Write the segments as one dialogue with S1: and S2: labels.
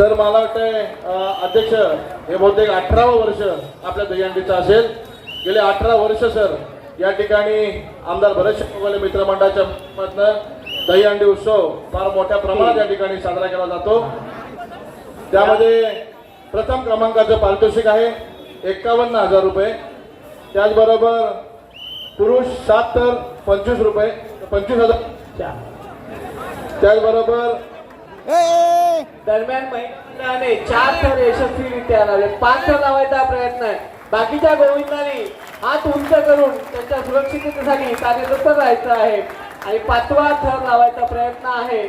S1: तर मला वाटतंय अध्यक्ष हे बहुतेक अठरावं वर्ष आपल्या दहीहंडीचं असेल. गेले अठरा वर्ष सर या ठिकाणी आमदार भरत शेटोगले मित्रमंडळाच्या मधनं दहीहंडी उत्सव फार मोठ्या प्रमाणात या ठिकाणी साजरा केला जातो. त्यामध्ये प्रथम क्रमांकाचं पारितोषिक आहे एक्कावन्न हजार रुपये. त्याचबरोबर पुरुष सात तर पंचवीस रुपये पंचवीस हजार. त्याचबरोबर
S2: दरम्यान महिलांनी चार थर यशस्वीरित्या लावले पाच थर लावायचा प्रयत्न आहे. बाकीच्या गोविंदांनी हात उंच करून त्यांच्या सुरक्षिततेसाठी कार्यरत राहायचं आहे. आणि पाचवा थर लावायचा प्रयत्न आहे.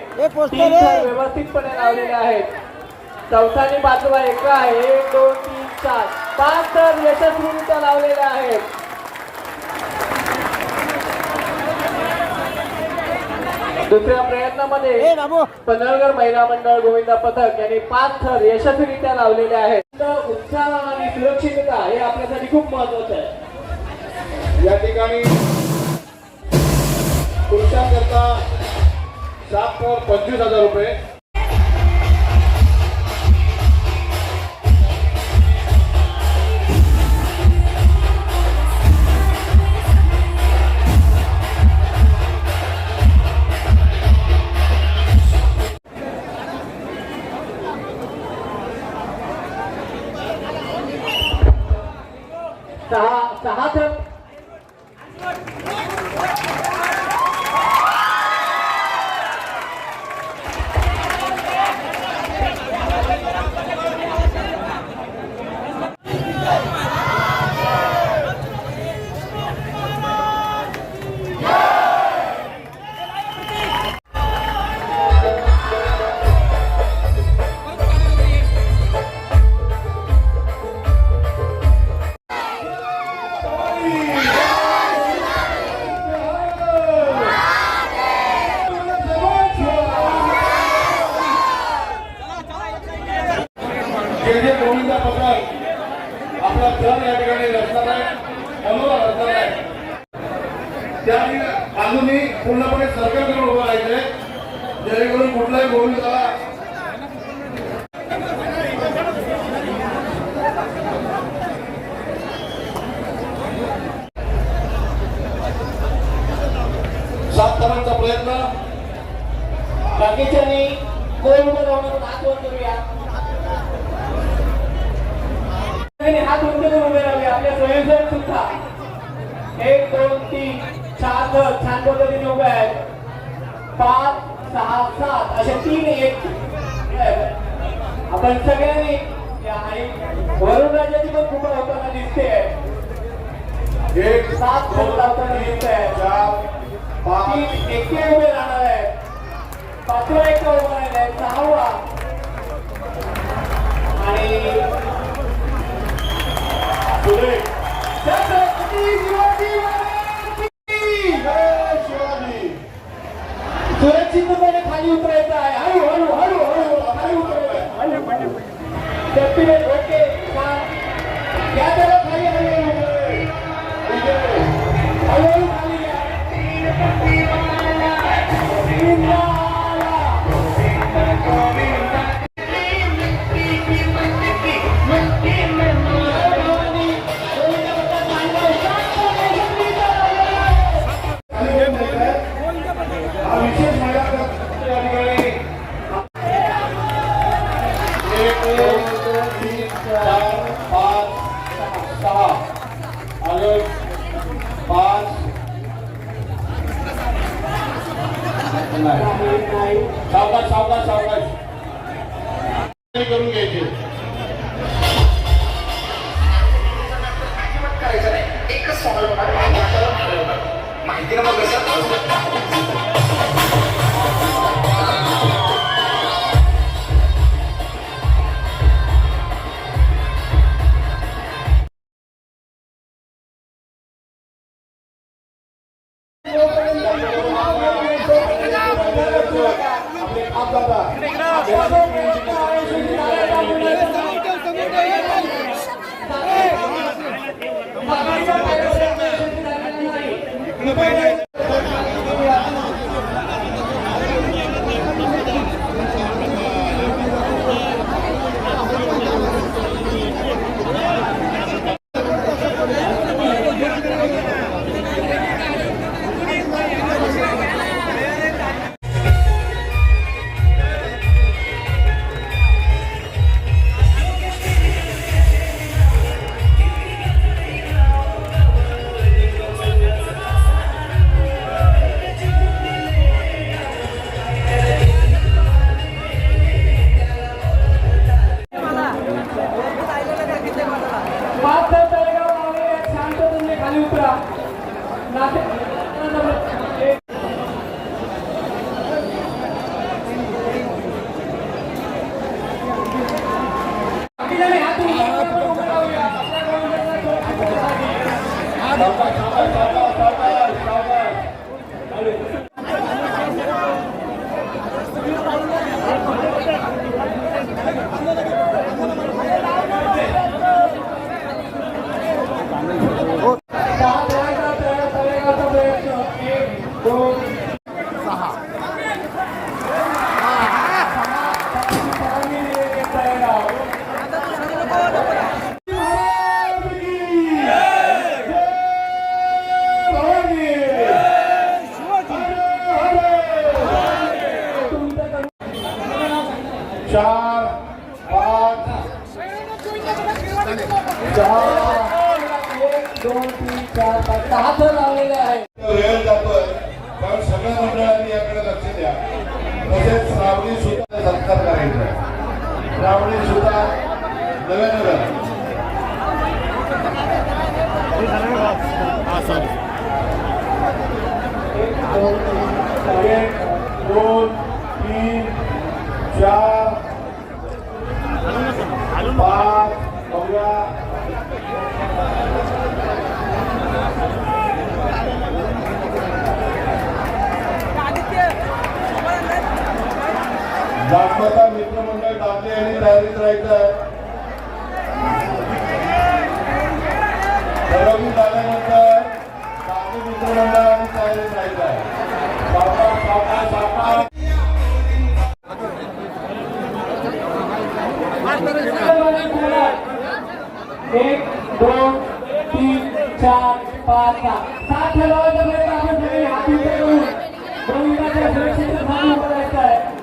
S2: तीन थर व्यवस्थितपणे लावलेले आहेत. चौथा आणि पाचवा एका आहे. एक दोन तीन चार. पाच थर यशस्वीरित्या लावलेले आहेत. दुसऱ्या प्रयत्नामध्ये पनळगड महिला मंडळ गोविंदा पथक यांनी पाच थर यशस्वीरित्या लावलेले आहेत. उत्साह आणि सुरक्षितता हे आपल्यासाठी खूप महत्वाचं आहे.
S1: या ठिकाणी पुरुषांकरता सात तर पंचवीस हजार रुपये.
S2: सहा सहा थर
S1: त्या पूर्णपणे सरकारकडे उभं राहायचंय. जेणेकरून कुठलाही गोविंदाला सात करांचा प्रयत्न.
S2: बाकीच्यांनी कोण उभं राहून हात वर करूया. हात उंच करून उभे राहूया. आपल्या स्वयंसेवक सुद्धा. एक दोन तीन. चार थर छान पद्धतीने उभे आहेत. पाच सहा सात असे तीन एक. आपण सगळ्यांनी वरुण राजाची पण खूप होताना दिसते.
S1: एक
S2: सात थर लावताना दिसते.
S1: चार पाच.
S2: तीन एके उभे राहणार आहे पाचवा एक उभा राहिला आहे सहावा. आणि
S1: Happiness. चार पाच सहा अजून पाच सावकाश सावकाश सावकाश करून घ्यायचे
S3: माहिती ना मग कसं
S1: বাইরে Sembra, nate, चार पाच सहा
S2: एक दोन तीन चार पाच सहा थर लावलेले आहे
S1: वेळ जातोय कारण सगळ्या मंडळांनी याकडे लक्ष द्या तसेच श्रावणी सुद्धा सत्कार करायचा. श्रावणी सुद्धा नव्या नव्या एक दोन तीन चार जागमाता मित्रमंडळ टाकले आणि तयारीत राहायचं आहे
S2: चार पाच सहा सात खेळाडूंच्या आपण सगळे हाती उभे करून गोविंदाच्या स्थान उभं राहायचं आहे.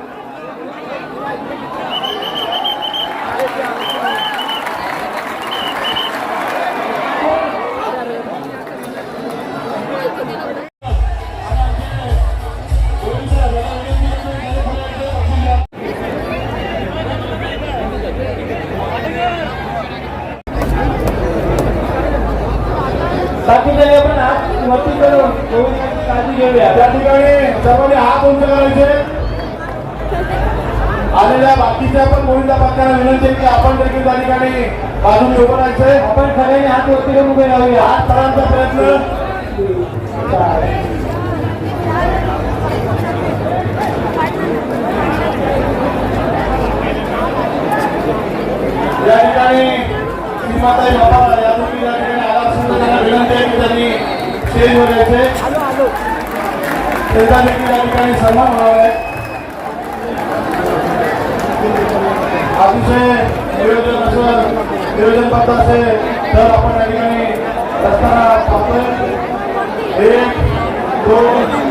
S2: बाकीचे आपण हात वरती करून गोविंदाची काळजी घेऊया.
S1: त्या ठिकाणी सर्वांनी हात उंच करायचे. आलेल्या बाकीच्या पण गोविंदा पात्रांना विनंती आहे की आपण देखील त्या ठिकाणी बाजूने उभं राहायचंय
S2: आपण सगळ्यांनी हात वरती करून उभे राहूया.
S1: हात करायचा प्रयत्न
S2: चार
S1: या ठिकाणी श्रीमाताई बाबा या दोघी या ठिकाणी आला असेल तर त्यांना विनंती आहे की त्यांनी स्टेजवर यायचे त्यांचा देखील या ठिकाणी सन्मान होणार आहे अतिशय नियोजन असं नियोजन पत्र असेल तर आपण या ठिकाणी रस्त्याला पाहतोय एक दोन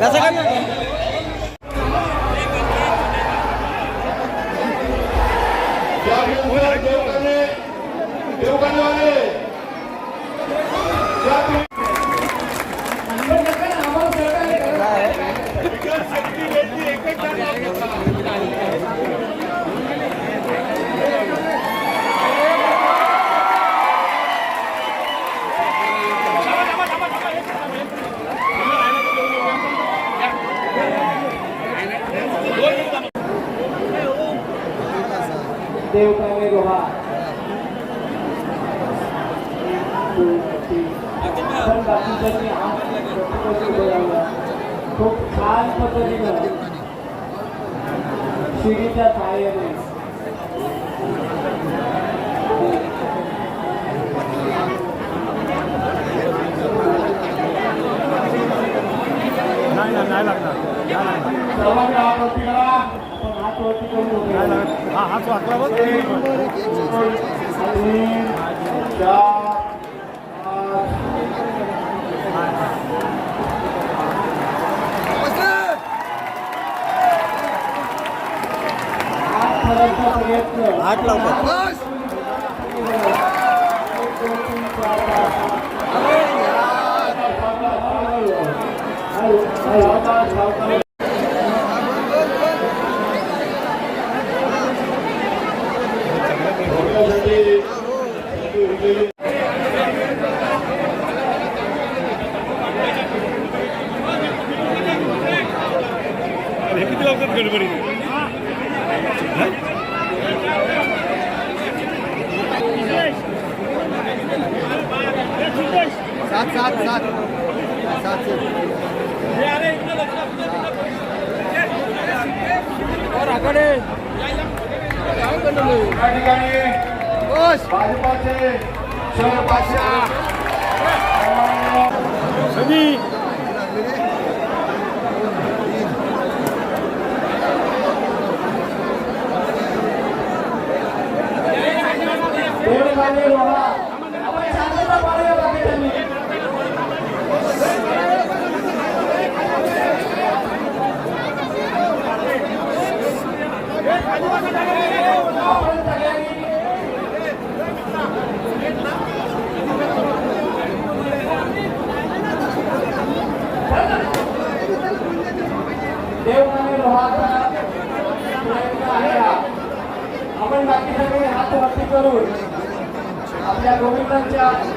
S1: या
S2: आपण बाकीच्यांनी खूप छान पद्धतीनं शिडीच्या सहाय्याने
S1: सर्वांनी हात
S2: हात
S1: तीन चार.
S4: आठ लावतात
S1: या ठिकाणी भाजपाचे शहर पाचशे
S2: देवखाली रोहा आपण शांतता पाळूया बाकीच्यांनी आपण सगळ्यांनी देवखाली रोहाचा प्रयत्न आहे हा आपण